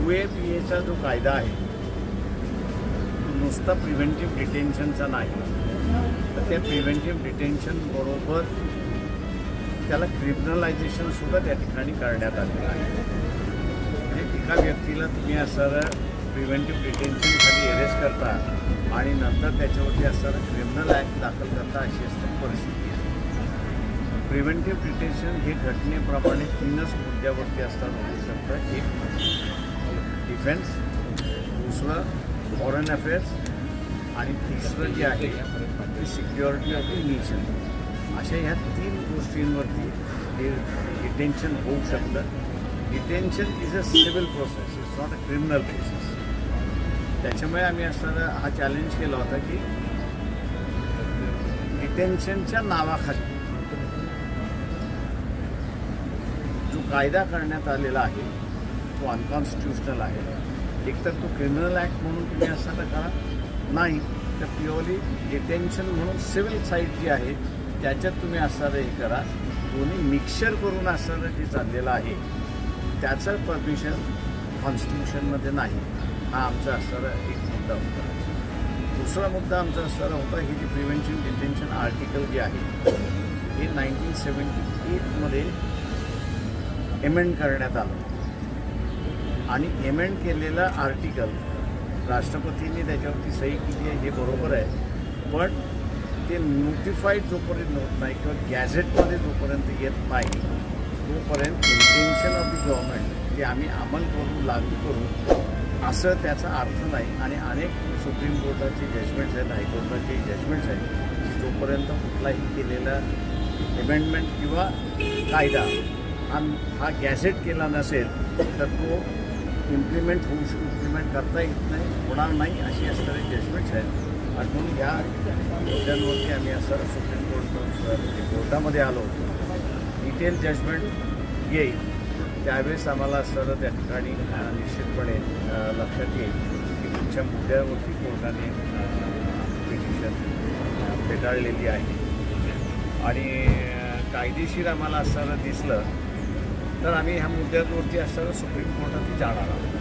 U A P एचा जो कायदा आहे तो नुसता प्रिव्हेंटिव्ह डिटेन्शनचा नाही. तर त्या प्रिव्हेंटिव्ह डिटेन्शन बरोबर त्याला क्रिमिनलायझेशन सुद्धा त्या ठिकाणी करण्यात आलेलं आहे. म्हणजे एका व्यक्तीला तुम्ही असणारं प्रिव्हेंटिव्ह डिटेन्शनसाठी अरेस्ट करता आणि नंतर त्याच्यावरती असणारं क्रिमिनल ॲक्ट दाखल करता अशी असते परिस्थिती आहे. प्रिव्हेंटिव्ह डिटेन्शन हे घटनेप्रमाणे तीनच मुद्द्यावरती असताना होऊ शकतं एक म्हणजे डिफेन्स दुसरं फॉरेन अफेअर्स आणि तिसरं जे आहे ते सिक्युरिटी ऑफ द नेशन अशा ह्या तीन गोष्टींवरती हे डिटेन्शन होऊ शकतं. Detention is a civil process it's not a criminal process त्याच्यामुळे आम्ही असताना हा चॅलेंज केला होता की डिटेन्शनच्या नावाखाली जो कायदा करण्यात आलेला आहे तो अनकॉन्स्टिट्युशनल आहे एकतर तो क्रिमिनल ॲक्ट म्हणून तुम्ही असा करा. नाही तर प्युअरली डिटेन्शन म्हणून सिव्हिल साईड जी आहे त्याच्यात तुम्ही असणारं हे करा. दोन्ही मिक्सर करून असणारं जे चाललेलं आहे त्याचं परमिशन कॉन्स्टिट्यूशनमध्ये नाही. हा आमचा असणारा एक मुद्दा होता. दुसरा मुद्दा आमचा असणारा होता ही जी प्रिव्हेन्शन डिटेन्शन आर्टिकल जे आहे हे नाईन्टीन सेवन्टी एटमध्ये एमेंड करण्यात आलं. आणि एमेंड केलेलं आर्टिकल राष्ट्रपतींनी त्याच्यावरती सही केली आहे हे बरोबर आहे. पण ते नोटिफाईड जोपर्यंत होत नाही किंवा गॅझेटमध्ये जोपर्यंत येत नाही तोपर्यंत इंटेन्शन ऑफ द गव्हर्नमेंट ते आम्ही अंमल करू लागू करू असं त्याचा अर्थ नाही. आणि अनेक सुप्रीम कोर्टाचे जजमेंट्स आहेत हायकोर्टाचे जजमेंट्स आहेत जोपर्यंत कुठलाही केलेला अमेंडमेंट किंवा कायदा हा गॅझेट केला नसेल तर तो इम्प्लिमेंट होऊ शक इम्प्लिमेंट करता येत नाही होणार नाही अशी असणारे जजमेंट्स आहेत आणि म्हणून ह्या मुद्द्यांवरती आम्ही असं सुप्रीम म्हणजे कोर्ट कोर्टामध्ये आलो. होतो डिटेल जजमेंट येईल. त्यावेळेस आम्हाला सर त्या ठिकाणी निश्चितपणे लक्षात येईल की तुमच्या मुद्द्यावरती कोर्टाने पिटिशन फेटाळलेली आहे. आणि कायदेशीर आम्हाला असताना दिसलं तर आम्ही ह्या मुद्द्यांवरती असताना सुप्रीम कोर्टात जाणार आहोत.